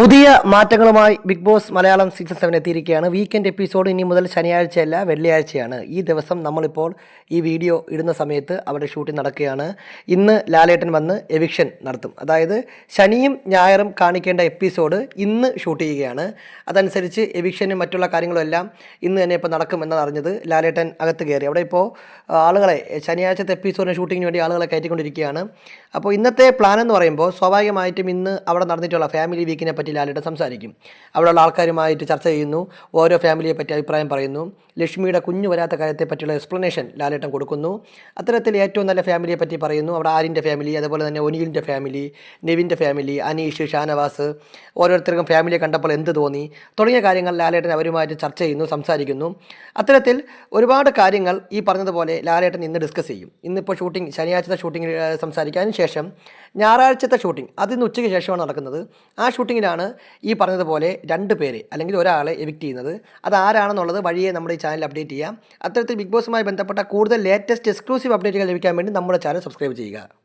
പുതിയ മാറ്റങ്ങളുമായി Bigg Boss Malayalam season seven എത്തിയിരിക്കുകയാണ്. Weekend episode ഇനി മുതൽ ശനിയാഴ്ചയല്ല വെള്ളിയാഴ്ചയാണ്. ഈ ദിവസം നമ്മളിപ്പോൾ ഈ വീഡിയോ ഇടുന്ന സമയത്ത് അവിടെ ഷൂട്ടിംഗ് നടക്കുകയാണ്. ഇന്ന് ലാലേട്ടൻ വന്ന് എവിക്ഷൻ നടത്തും. അതായത് ശനിയും ഞായറും കാണിക്കേണ്ട എപ്പിസോഡ് ഇന്ന് ഷൂട്ട് ചെയ്യുകയാണ്. അതനുസരിച്ച് എവിക്ഷനും മറ്റുള്ള കാര്യങ്ങളും എല്ലാം ഇന്ന് തന്നെ ഇപ്പോൾ നടക്കും നടക്കുമെന്നാണ് അറിഞ്ഞത് ലാലേട്ടൻ അകത്ത് കയറി. അവിടെ ഇപ്പോൾ ആളുകളെ ശനിയാഴ്ചത്തെ എപ്പിസോഡിന് ഷൂട്ടിങ്ങിന് വേണ്ടി ആളുകളെ കയറ്റിക്കൊണ്ടിരിക്കുകയാണ്. അപ്പോൾ ഇന്നത്തെ പ്ലാൻ എന്ന് പറയുമ്പോൾ സ്വാഭാവികമായിട്ടും ഇന്ന് അവിടെ നടന്നിട്ടുള്ള ഫാമിലി വീക്കിനെ പറ്റി ലാലേട്ടൻ സംസാരിക്കും. അവിടെയുള്ള ആൾക്കാരുമായിട്ട് ചർച്ച ചെയ്യുന്നു. ഓരോ ഫാമിലിയെ പറ്റി അഭിപ്രായം പറയുന്നു. ലക്ഷ്മിയുടെ കുഞ്ഞു വരാത്ത കാര്യത്തെ പറ്റിയുള്ള എക്സ്പ്ലനേഷൻ ലാലേട്ടൻ കൊടുക്കുന്നു. അത്തരത്തിൽ ഏറ്റവും നല്ല ഫാമിലിയെ പറ്റി പറയുന്നു. അവിടെ ആരിന്റെ ഫാമിലി അതുപോലെ തന്നെ ഒനിയിലിന്റെ ഫാമിലി നെവിന്റെ ഫാമിലി അനീഷ് ഷാനവാസ് ഓരോരുത്തർക്കും ഫാമിലിയെ കണ്ടപ്പോൾ എന്ത് തോന്നി? തുടങ്ങിയ കാര്യങ്ങൾ ലാലേട്ടൻ അവരുമായിട്ട് ചർച്ച ചെയ്യുന്നു സംസാരിക്കുന്നു. അത്തരത്തിൽ ഒരുപാട് കാര്യങ്ങൾ ഈ പറഞ്ഞതുപോലെ ലാലേട്ടൻ ഇന്ന് ഡിസ്കസ് ചെയ്യും. ഇന്നിപ്പോൾ ഷൂട്ടിംഗ് ശനിയാഴ്ചത്തെ ഷൂട്ടിംഗ് സംസാരിക്കാൻ ശേഷം ഞായറാഴ്ചത്തെ ഷൂട്ടിംഗ് അതിന്ന് ഉച്ചയ്ക്ക് ശേഷമാണ് നടക്കുന്നത്. ആ ഷൂട്ടിങ്ങിലാണ് ഈ പറഞ്ഞതുപോലെ രണ്ട് പേര് അല്ലെങ്കിൽ ഒരാളെ എവിക്റ്റ് ചെയ്യുന്നത്. അത് ആരാണെന്നുള്ളത് വഴിയെ നമ്മുടെ ഈ ചാനൽ അപ്ഡേറ്റ് ചെയ്യാം. അത്തരത്തിൽ ബിഗ് ബോസുമായി ബന്ധപ്പെട്ട കൂടുതൽ ലേറ്റസ്റ്റ് എക്സ്ക്ലൂസീവ് അപ്ഡേറ്റുകൾ ലഭിക്കാൻ വേണ്ടി നമ്മുടെ ചാനൽ സബ്സ്ക്രൈബ് ചെയ്യുക.